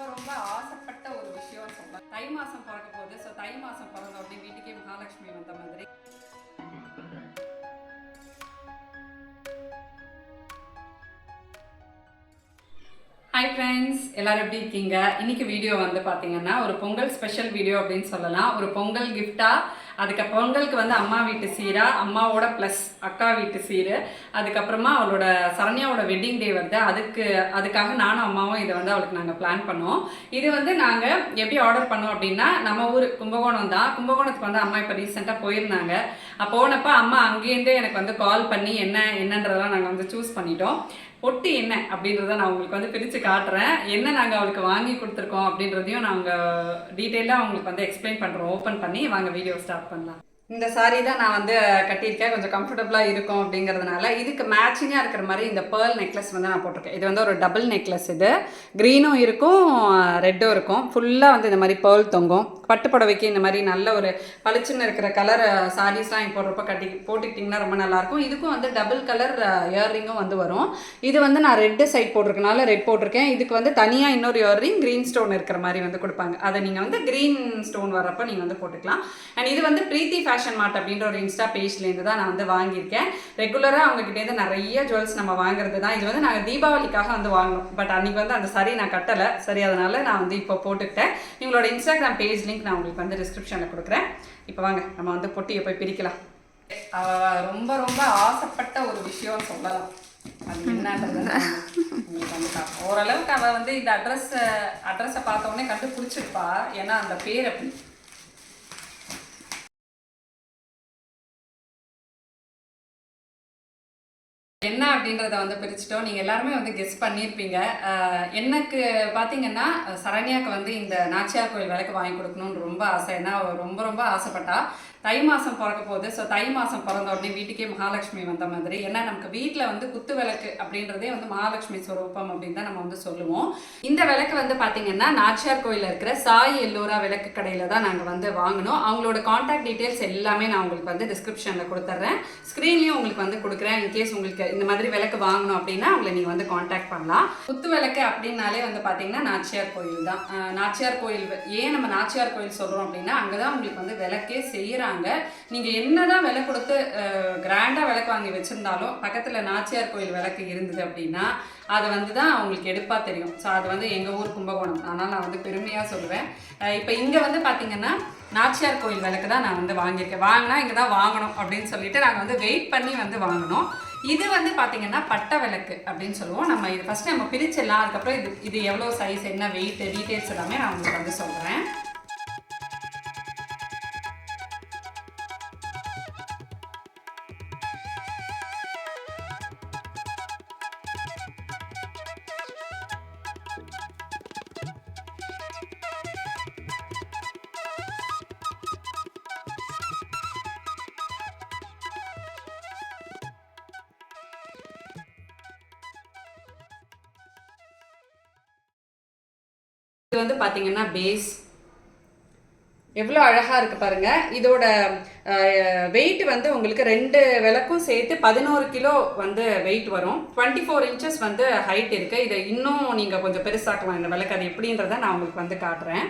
ரொம்ப ரொம்ப ஆசைப்பட்ட ஒரு விஷயம் சொல்லலாம். தை மாசம் பிறக்க போகுது. ஸோ தை மாசம் பிறந்த அப்படின்னு வீட்டுக்கே மகாலட்சுமி வந்த மாதிரி. ஹாய் ஃப்ரெண்ட்ஸ் எல்லாரும் எப்படி இருக்கீங்க? இன்னைக்கு வீடியோ வந்து பார்த்தீங்கன்னா ஒரு பொங்கல் ஸ்பெஷல் வீடியோ அப்படின்னு சொல்லலாம். ஒரு பொங்கல் கிஃப்டாக அதுக்கு பொங்கலுக்கு வந்து அம்மா வீட்டு சீரா அம்மாவோட ப்ளஸ் அக்கா வீட்டு சீரு. அதுக்கப்புறமா அவளோட சரண்யாவோட வெட்டிங் டே வந்து அதுக்கு அதுக்காக நானும் அம்மாவும் இதை வந்து அவளுக்கு நாங்கள் பிளான் பண்ணோம். இது வந்து நாங்கள் எப்படி ஆர்டர் பண்ணோம் அப்படின்னா நம்ம ஊர் கும்பகோணம் தான். கும்பகோணத்துக்கு வந்து அம்மா இப்போ ரீசெண்டாக போயிருந்தாங்க. அப்போ போனப்போ அம்மா அங்கேருந்தே எனக்கு வந்து கால் பண்ணி என்ன என்னன்றதெல்லாம் நாங்கள் வந்து சூஸ் பண்ணிட்டோம். பொட்டு என்ன அப்படின்றத நான் உங்களுக்கு வந்து பிரித்து காட்டுறேன். என்ன நாங்கள் அவளுக்கு வாங்கி கொடுத்துருக்கோம் அப்படின்றதையும் நாங்கள் டீட்டெயிலாக அவங்களுக்கு வந்து எக்ஸ்பிளைன் பண்ணுறோம் ஓப்பன் பண்ணி வாங்க வீடியோ ஸ்டார்ட் பண்ணலாம். இந்த சாரீ தான் நான் வந்து கட்டியிருக்கேன். கொஞ்சம் கம்ஃபர்டபுளாக இருக்கும் அப்படிங்கிறதுனால இதுக்கு மேட்சிங்காக இருக்கிற மாதிரி இந்த பேர்ல் நெக்லஸ் வந்து நான் போட்டிருக்கேன். இது வந்து ஒரு டபுள் நெக்லஸ் இது. க்ரீனும் இருக்கும் ரெட்டும் இருக்கும். ஃபுல்லாக வந்து இந்த மாதிரி பேர்ல் தொங்கும். பட்டு புடவைக்கு இந்த மாதிரி நல்ல ஒரு பளிச்சுன்னு இருக்கிற கலர் சாரீஸ்லாம் போடுறப்ப கட்டி போட்டுக்கிட்டிங்கன்னா ரொம்ப நல்லாயிருக்கும் இதுக்கும் வந்து டபுள் கலர் இயர்ரிங்கும் வந்து வரும். இது வந்து நான் ரெட்டு சைட் போட்டிருக்கனால ரெட் போட்டிருக்கேன். இதுக்கு வந்து தனியாக இன்னொரு இயர்ரிங் க்ரீன் ஸ்டோன் இருக்கிற மாதிரி வந்து கொடுப்பாங்க. அதை நீங்கள் வந்து க்ரீன் ஸ்டோன் வர்றப்ப நீங்கள் வந்து போட்டுக்கலாம். அண்ட் இது வந்து பிரீத்தி ஃபேஷன் மார்ட் அப்படின்ற ஒரு இன்ஸ்டா பேஜ்லேருந்து தான் நான் வந்து வாங்கியிருக்கேன். ரெகுலராக அவங்ககிட்டேருந்து நிறைய ஜுவல்ஸ் நம்ம வாங்குறது தான் இது வந்து நாங்கள் தீபாவளிக்காக வந்து வாங்கினோம். பட் அன்றைக்கி வந்து அந்த சரி நான் கட்டலை. சரி அதனால் நான் வந்து இப்போ போட்டுக்கிட்டேன். இவங்களோட இன்ஸ்டாகிராம் பேஜ் லிங்க் நான் உங்களுக்கு வந்து டிஸ்கிரிப்ஷனில் கொடுக்குறேன். இப்போ வாங்க நம்ம வந்து பொட்டியை போய் பிரிக்கலாம். ரொம்ப ரொம்ப ஆசைப்பட்ட ஒரு விஷயம் சொல்லலாம். அது என்னன்றது ஓரளவுக்கு அவள் வந்து இந்த அட்ரஸ் அட்ரஸை பார்த்த உடனே கண்டுபிடிச்சிருப்பா. ஏன்னா அந்த பேர் அப்படி. அப்படின்றத வந்து பிரிச்சுட்டோம். நீங்கள் எல்லாருமே வந்து கெஸ் பண்ணியிருப்பீங்க. எனக்கு பார்த்தீங்கன்னா சரண்யாவுக்கு வந்து இந்த நாச்சியார் கோயில் விளக்கு வாங்கி கொடுக்கணும்னு ரொம்ப ஆசை. ஏன்னா ரொம்ப ரொம்ப ஆசைப்பட்டா. தை மாதம் பிறக்க போகுது. ஸோ தை மாதம் பிறந்த உடனே வீட்டுக்கே மகாலட்சுமி வந்த மாதிரி. ஏன்னா நமக்கு வீட்டில் வந்து குத்து விளக்கு அப்படின்றதே வந்து மகாலட்சுமி ஸ்வரூபம் அப்படின்னு தான் நம்ம வந்து சொல்லுவோம். இந்த விளக்கு வந்து பார்த்தீங்கன்னா நாச்சியார் கோயிலில் இருக்கிற சாய் எல்லோரா விளக்கு கடையில் தான் நாங்கள் வந்து வாங்கினோம். அவங்களோட காண்டாக்ட் டீட்டெயில்ஸ் எல்லாமே நான் உங்களுக்கு வந்து டிஸ்கிரிப்ஷனில் கொடுத்துட்றேன் ஸ்க்ரீன்லேயும் உங்களுக்கு வந்து கொடுக்குறேன். இன்கேஸ் உங்களுக்கு இந்த மாதிரி விளக்கு வாங்கணும் அப்படின்னா அவங்களை நீங்கள் வந்து காண்டாக்ட் பண்ணலாம். குத்து விளக்கு அப்படின்னாலே வந்து பார்த்தீங்கன்னா நாச்சியார் கோயில் தான். நாச்சியார் கோயில் ஏன் நம்ம நாச்சியார் கோயில் சொல்கிறோம் அப்படின்னா அங்கே தான் உங்களுக்கு வந்து விளக்கே செய்கிறாங்க நீங்கள் என்னதான் விலை கொடுத்து கிராண்டாக விளக்கு வாங்கி வச்சுருந்தாலும் பக்கத்தில் நாச்சியார் கோயில் விளக்கு இருந்தது அப்படின்னா அது வந்து தான் அவங்களுக்கு எடுப்பாக தெரியும். ஸோ அது வந்து எங்கள் ஊர் கும்பகோணம். அதனால் நான் வந்து பெருமையாக சொல்லுவேன். இப்போ இங்கே வந்து பார்த்தீங்கன்னா நாச்சியார் கோயில் விளக்கு தான் நான் வந்து வாங்கியிருக்கேன். வாங்கினா இங்கே தான் வாங்கணும் அப்படின்னு சொல்லிட்டு நாங்கள் வந்து வெயிட் பண்ணி வந்து வாங்கினோம். இது வந்து பார்த்தீங்கன்னா பட்டை விளக்கு அப்படின்னு சொல்லுவோம். நம்ம இது ஃபஸ்ட்டு நம்ம பிரிச்சிடலாம். அதுக்கப்புறம் இது இது எவ்வளோ சைஸ் என்ன வெயிட் டீட்டெயில்ஸ் எல்லாமே நான் உங்களுக்கு வந்து சொல்கிறேன் இது வந்து பார்த்தீங்கன்னா பேஸ் எவ்வளோ அழகாக இருக்குது பாருங்கள் இதோட வெயிட் வந்து உங்களுக்கு ரெண்டு விளக்கும் சேர்த்து பதினோரு கிலோ வந்து வெயிட் வரும். டுவெண்ட்டி ஃபோர் இன்ச்சஸ் வந்து ஹைட் இருக்குது இதை இன்னும் நீங்கள் கொஞ்சம் பெருசாக்கலாம். இந்த விளக்கு அது எப்படின்றத நான் உங்களுக்கு வந்து காட்டுறேன்.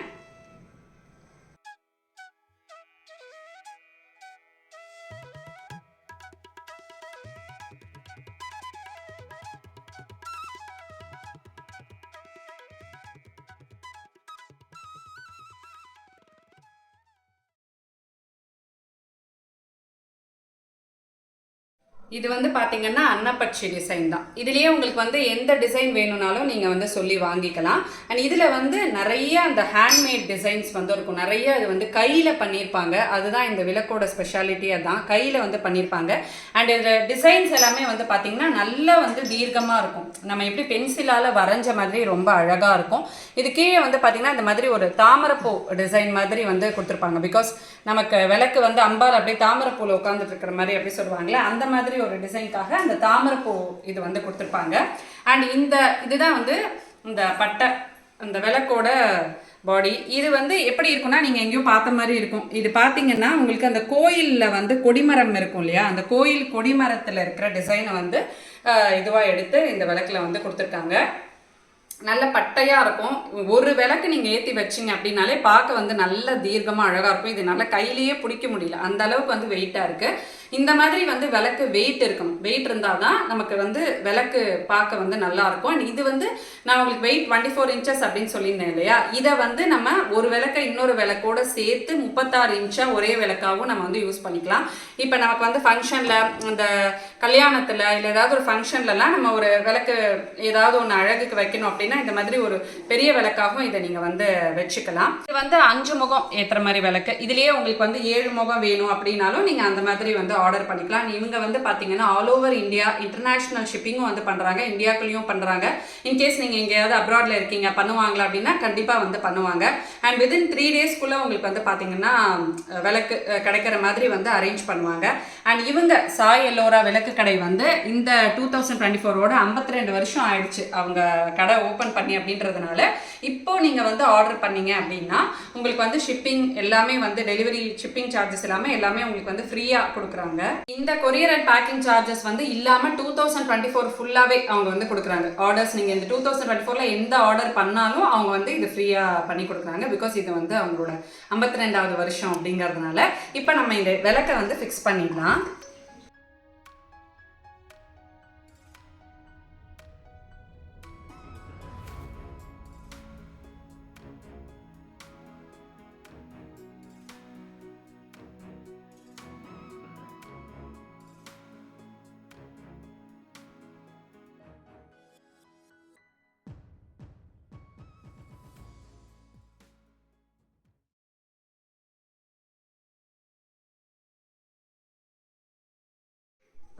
இது வந்து பார்த்தீங்கன்னா அன்னப்பட்சி டிசைன் தான். இதுலேயே உங்களுக்கு வந்து எந்த டிசைன் வேணும்னாலும் நீங்கள் வந்து சொல்லி வாங்கிக்கலாம். அண்ட் இதில் வந்து நிறைய அந்த ஹேண்ட்மேட் டிசைன்ஸ் வந்து இருக்கும். நிறைய இது வந்து கையில் பண்ணியிருப்பாங்க அதுதான் இந்த விளக்கோட ஸ்பெஷாலிட்டியாக தான் கையில் வந்து பண்ணியிருப்பாங்க அண்ட் இந்த டிசைன்ஸ் எல்லாமே வந்து பார்த்திங்கன்னா நல்லா வந்து தீர்க்கமாக இருக்கும். நம்ம எப்படி பென்சிலால் வரைஞ்ச மாதிரி ரொம்ப அழகாக இருக்கும். இது கீழே வந்து பார்த்திங்கன்னா இந்த மாதிரி ஒரு தாமரைப்பூ டிசைன் மாதிரி வந்து கொடுத்துருப்பாங்க. பிகாஸ் நமக்கு விளக்கு வந்து அம்பால் அப்படியே தாமரைப்பூவில் உட்காந்துட்டு இருக்கிற மாதிரி அப்படி சொல்லுவாங்களே அந்த மாதிரி ஒரு டிசைனுக்காக அந்த தாமரைப்பூ இது வந்து கொடுத்துருப்பாங்க. அண்ட் இந்த இதுதான் வந்து இந்த பட்டை அந்த விளக்கோட பாடி இது வந்து எப்படி இருக்கும்னா நீங்கள் எங்கேயும் பார்த்த மாதிரி இருக்கும். இது பார்த்தீங்கன்னா உங்களுக்கு அந்த கோயிலில் வந்து கொடிமரம் இருக்கும் இல்லையா? அந்த கோயில் கொடிமரத்தில் இருக்கிற டிசைனை வந்து இதுவாக எடுத்து இந்த விளக்கில் வந்து கொடுத்துருக்காங்க. நல்ல பட்டையாக இருக்கும். ஒரு விளக்கு நீங்கள் ஏற்றி வச்சிங்க அப்படின்னாலே பார்க்க வந்து நல்ல தீர்க்கமாக அழகாக இருக்கும். இது நல்லா கையிலேயே பிடிக்க முடியல. அந்த அளவுக்கு வந்து வெயிட்டாக இருக்குது இந்த மாதிரி வந்து விளக்கு வெயிட் இருக்கணும். வெயிட் இருந்தால் தான் நமக்கு வந்து விளக்கு பார்க்க வந்து நல்லா இருக்கும். அண்ட் இது வந்து நான் உங்களுக்கு வெயிட் டுவெண்ட்டி ஃபோர் இன்ச்சஸ் அப்படின்னு சொல்லியிருந்தேன் இல்லையா? இதை வந்து நம்ம ஒரு விளக்கை இன்னொரு விளக்கோட சேர்த்து முப்பத்தாறு இன்ச்சாக ஒரே விளக்காகவும் நம்ம வந்து யூஸ் பண்ணிக்கலாம். இப்போ நமக்கு வந்து ஃபங்க்ஷனில் இந்த கல்யாணத்தில் இல்லை ஏதாவது ஒரு ஃபங்க்ஷன்லலாம் நம்ம ஒரு விளக்கு ஏதாவது ஒன்று அழகுக்கு வைக்கணும் அப்படின்னா இந்த மாதிரி ஒரு பெரிய விளக்காகவும் இதை நீங்கள் வந்து வச்சுக்கலாம். இது வந்து அஞ்சு முகம் ஏற்றுற மாதிரி விளக்கு. இதுலேயே உங்களுக்கு வந்து ஏழு முகம் வேணும் அப்படின்னாலும் நீங்கள் அந்த மாதிரி வந்து ஆர்டர் பண்ணிக்கலாம். இவங்க வந்து பார்த்தீங்கன்னா ஆல் ஓவர் இந்தியா இன்டர்நேஷ்னல் ஷிப்பிங்கும் வந்து பண்ணுறாங்க இந்தியாக்குள்ளேயும் பண்ணுறாங்க இன்கேஸ் நீங்கள் எங்கேயாவது அப்ராடில் இருக்கீங்க பண்ணுவாங்களா அப்படின்னா கண்டிப்பாக வந்து பண்ணுவாங்க. அண்ட் வித்தின் த்ரீ டேஸ்க்குள்ளே உங்களுக்கு வந்து பார்த்தீங்கன்னா விளக்கு கிடைக்கிற மாதிரி வந்து அரேஞ்ச் பண்ணுவாங்க. அண்ட் இவங்க சாய் எல்லோரா விளக்கு கடை வந்து இந்த டூ தௌசண்ட் டுவெண்ட்டி ஃபோரோட ஐம்பத்தி ரெண்டு வருஷம் ஆயிடுச்சு அவங்க கடை ஓப்பன் பண்ணி அப்படின்றதுனால. இப்போ நீங்கள் வந்து ஆர்டர் பண்ணீங்க அப்படின்னா உங்களுக்கு வந்து ஷிப்பிங் எல்லாமே வந்து டெலிவரி ஷிப்பிங் சார்ஜஸ் எல்லாமே எல்லாமே உங்களுக்கு வந்து ஃப்ரீயாக கொடுக்குறாங்க. இந்த கொரியர் அண்ட் பேக்கிங் சார்ஜஸ் வந்து இல்லாமல் டூ தௌசண்ட் டுவெண்ட்டி ஃபோர் ஃபுல்லாகவே அவங்க வந்து கொடுக்குறாங்க. ஆர்டர்ஸ் நீங்கள் இந்த டூ தௌசண்ட் டுவெண்ட்டி ஃபோரில் எந்த ஆர்டர் பண்ணாலும் அவங்க வந்து இது ஃப்ரீயாக பண்ணி கொடுக்குறாங்க. பிகாஸ் இது வந்து அவங்களோட ஐம்பத்தி ரெண்டாவது வருஷம் அப்படிங்கிறதுனால இப்போ நம்ம இந்த விளக்கை வந்து ஃபிக்ஸ் பண்ணிடலாம்.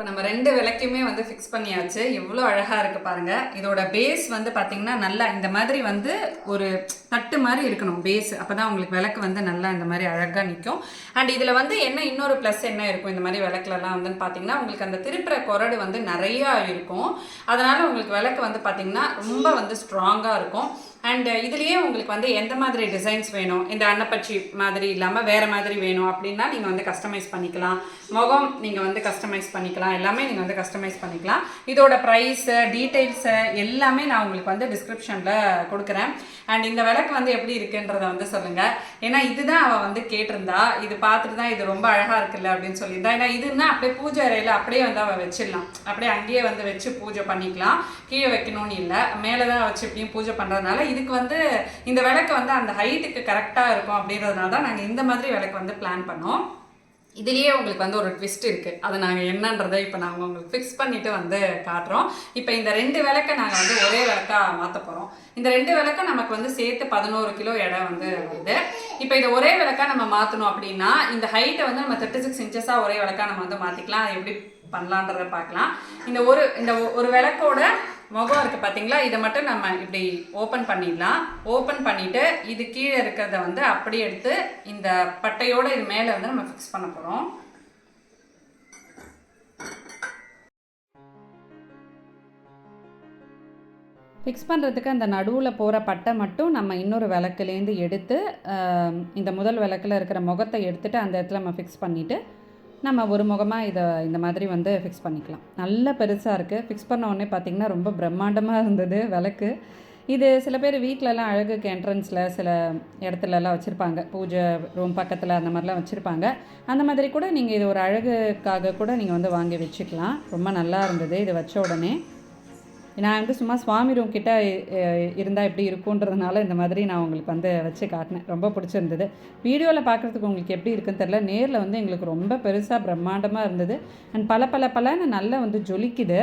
இப்போ நம்ம ரெண்டு விளக்கையுமே வந்து ஃபிக்ஸ் பண்ணியாச்சு. எவ்வளோ அழகாக இருக்குது பாருங்கள் இதோட பேஸ் வந்து பார்த்திங்கன்னா நல்லா இந்த மாதிரி வந்து ஒரு தட்டு மாதிரி இருக்கணும் பேஸ் அப்போ தான் உங்களுக்கு விளக்கு வந்து நல்லா இந்த மாதிரி அழகாக நிற்கும் அண்ட் இதில் வந்து என்ன இன்னொரு ப்ளஸ் என்ன இருக்கும்? இந்த மாதிரி விளக்குலலாம் வந்துன்னு பார்த்தீங்கன்னா உங்களுக்கு அந்த திருப்புற குரடு வந்து நிறையா இருக்கும். அதனால் உங்களுக்கு விளக்கு வந்து பார்த்திங்கன்னா ரொம்ப வந்து ஸ்ட்ராங்காக இருக்கும். அண்ட் uh, இதுலேயே உங்களுக்கு வந்து எந்த மாதிரி டிசைன்ஸ் வேணும்? இந்த அன்னப்பச்சி மாதிரி இல்லாமல் வேறு மாதிரி வேணும் அப்படின்னா நீங்கள் வந்து கஸ்டமைஸ் பண்ணிக்கலாம். முகம் நீங்கள் வந்து கஸ்டமைஸ் பண்ணிக்கலாம். எல்லாமே நீங்கள் வந்து கஸ்டமைஸ் பண்ணிக்கலாம். இதோட ப்ரைஸு டீட்டெயில்ஸு எல்லாமே நான் உங்களுக்கு வந்து டிஸ்கிரிப்ஷனில் கொடுக்குறேன். அண்ட் இந்த விளக்கு வந்து எப்படி இருக்குன்றத வந்து சொல்லுங்கள் ஏன்னா இதுதான் அவள் வந்து கேட்டிருந்தா. இது பார்த்துட்டு தான் இது ரொம்ப அழகாக இருக்குல்ல அப்படின்னு சொல்லியிருந்தா. ஏன்னா இதுன்னா அப்படியே பூஜை அறையில் அப்படியே வந்து அவள் வச்சிடலாம். அப்படியே அங்கேயே வந்து வச்சு பூஜை பண்ணிக்கலாம். கீழே வைக்கணும்னு இல்லை. மேலே தான் வச்சு இப்படியும் பூஜை பண்ணுறதுனால இதுக்கு வந்து இந்த விளக்கு வந்து அந்த ஹைட்டுக்கு கரெக்டாக இருக்கும் அப்படின்றதுனால தான் நாங்கள் இந்த மாதிரி விளக்கு வந்து பிளான் பண்ணோம். இதுலேயே உங்களுக்கு வந்து ஒரு ட்விஸ்ட் இருக்குது அதை நாங்கள் என்னன்றதை இப்போ நாங்கள் உங்களுக்கு ஃபிக்ஸ் பண்ணிவிட்டு வந்து காட்டுறோம். இப்போ இந்த ரெண்டு விளக்கை நாங்கள் வந்து ஒரே விளக்காக மாற்ற போகிறோம் இந்த ரெண்டு விளக்கும் நமக்கு வந்து சேர்த்து பதினோரு கிலோ இடம் வந்து வருது. இப்போ இதை ஒரே விளக்கா நம்ம மாற்றணும் அப்படின்னா இந்த ஹைட்டை வந்து நம்ம தேர்ட்டி சிக்ஸ் இன்ச்சஸாக ஒரே விளக்கா நம்ம வந்து மாற்றிக்கலாம் அதை எப்படி பண்ணலான்றதை பார்க்கலாம். இந்த ஒரு இந்த ஒ- ஒரு விளக்கோட முகம் இருக்குது பார்த்தீங்களா இதை மட்டும் நம்ம இப்படி ஓப்பன் பண்ணிடலாம். ஓப்பன் பண்ணிவிட்டு இது கீழே இருக்கிறத வந்து அப்படியே எடுத்து இந்த பட்டையோடு இது மேலே வந்து நம்ம ஃபிக்ஸ் பண்ண போகிறோம் ஃபிக்ஸ் பண்ணுறதுக்கு அந்த நடுவில் போகிற பட்டை மட்டும் நம்ம இன்னொரு விளக்குலேருந்து எடுத்து இந்த முதல் விளக்கில் இருக்கிற முகத்தை எடுத்துகிட்டு அந்த இடத்துல நம்ம ஃபிக்ஸ் பண்ணிவிட்டு நம்ம ஒரு முகமாக இதை இந்த மாதிரி வந்து ஃபிக்ஸ் பண்ணிக்கலாம். நல்ல பெருசாக இருக்குது ஃபிக்ஸ் பண்ண உடனே பார்த்திங்கன்னா ரொம்ப பிரம்மாண்டமாக இருந்தது விளக்கு. இது சில பேர் வீட்டிலலாம் அழகுக்கு என்ட்ரன்ஸில் சில இடத்துலலாம் வச்சுருப்பாங்க. பூஜை ரூம் பக்கத்தில் அந்த மாதிரிலாம் வச்சுருப்பாங்க. அந்த மாதிரி கூட நீங்கள் இது ஒரு அழகுக்காக கூட நீங்கள் வந்து வாங்கி வச்சுக்கலாம். ரொம்ப நல்லா இருந்தது இது வச்ச உடனே. நான் வந்து சும்மா சுவாமி ரூம் கிட்ட இருந்தால் எப்படி இருக்குன்றதுனால இந்த மாதிரி நான் உங்களுக்கு வந்து வச்சு காட்டினேன். ரொம்ப பிடிச்சிருந்தது. வீடியோவில் பார்க்குறதுக்கு உங்களுக்கு எப்படி இருக்குன்னு தெரில நேரில் வந்து எங்களுக்கு ரொம்ப பெருசாக பிரம்மாண்டமாக இருந்தது. அண்ட் பல பல பலன்னு நல்லா வந்து ஜொலிக்குது.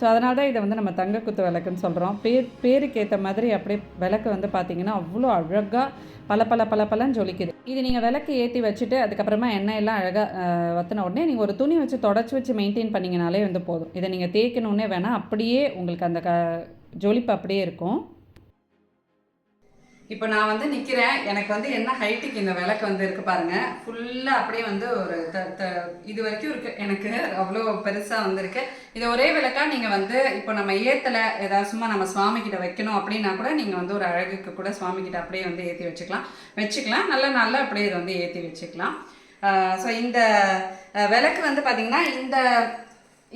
ஸோ அதனால தான் இதை வந்து நம்ம தங்க குத்து விளக்குன்னு சொல்கிறோம் பேர் பேருக்கு ஏற்ற மாதிரி அப்படியே விளக்கு வந்து பார்த்தீங்கன்னா அவ்வளோ அழகாக பல பல பல பலன்னு ஜொலிக்குது. இது நீங்கள் விளக்கு ஏற்றி வச்சுட்டு அதுக்கப்புறமா எண்ணெய் எல்லாம் அழகாக வற்றின உடனே நீங்கள் ஒரு துணி வச்சு தொடச்சி வச்சு மெயின்டைன் பண்ணிங்கனாலே வந்து போதும். இதை நீங்கள் தேய்க்கணுன்னே வேணால் அப்படியே உங்களுக்கு அந்த க ஜொலிப்பு அப்படியே இருக்கும். இப்போ நான் வந்து நிற்கிறேன் எனக்கு வந்து என்ன ஹைட்டுக்கு இந்த விளக்கு வந்து இருக்கு பாருங்க. ஃபுல்லாக அப்படியே வந்து ஒரு த த இது வரைக்கும் இருக்கு. எனக்கு அவ்வளோ பெருசாக வந்திருக்கு இது ஒரே விளக்கா நீங்கள் வந்து இப்போ நம்ம ஏத்தலை ஏதாவது சும்மா நம்ம சுவாமி கிட்ட வைக்கணும் அப்படின்னா கூட நீங்கள் வந்து ஒரு அழகுக்கு கூட சுவாமி கிட்ட அப்படியே வந்து ஏற்றி வச்சுக்கலாம். வச்சுக்கலாம். நல்லா நல்லா அப்படியே இதை வந்து ஏற்றி வச்சுக்கலாம். ஸோ இந்த விளக்கு வந்து பார்த்திங்கன்னா இந்த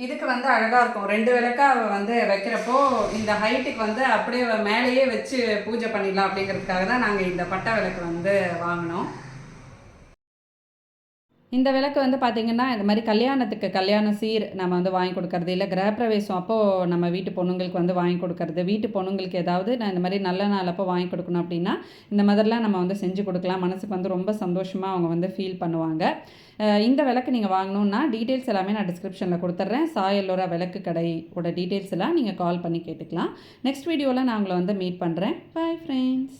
இதுக்கு வந்து அழகாக இருக்கும். ரெண்டு விளக்கா வந்து வைக்கிறப்போ இந்த ஹைட்டுக்கு வந்து அப்படியே மேலேயே வச்சு பூஜை பண்ணிடலாம் அப்படிங்கிறதுக்காக தான் நாங்கள் இந்த பட்டை விளக்கு வந்து வாங்கினோம். இந்த விளக்கு வந்து பார்த்திங்கன்னா இந்த மாதிரி கல்யாணத்துக்கு கல்யாண சீர் நம்ம வந்து வாங்கி கொடுக்கறது இல்லை கிரகப்பிரவேசம் அப்போது நம்ம வீட்டு பொண்ணுங்களுக்கு வந்து வாங்கி கொடுக்கறது வீட்டு பொண்ணுங்களுக்கு ஏதாவது நான் இந்த மாதிரி நல்ல நாள் அப்போ வாங்கி கொடுக்கணும் அப்படின்னா இந்த மாதிரிலாம் நம்ம வந்து செஞ்சு கொடுக்கலாம். மனசுக்கு வந்து ரொம்ப சந்தோஷமாக அவங்க வந்து ஃபீல் பண்ணுவாங்க. இந்த விளக்கு நீங்கள் வாங்கணுன்னா டீட்டெயில்ஸ் எல்லாமே நான் டிஸ்கிரிப்ஷனில் கொடுத்துட்றேன் சாயல்லோரா விளக்கு கடையோட டீட்டெயில்ஸ் எல்லாம் நீங்கள் கால் பண்ணி கேட்டுக்கலாம். நெக்ஸ்ட் வீடியோவில் நான் உங்களை வந்து மீட் பண்ணுறேன் பை ஃப்ரெண்ட்ஸ்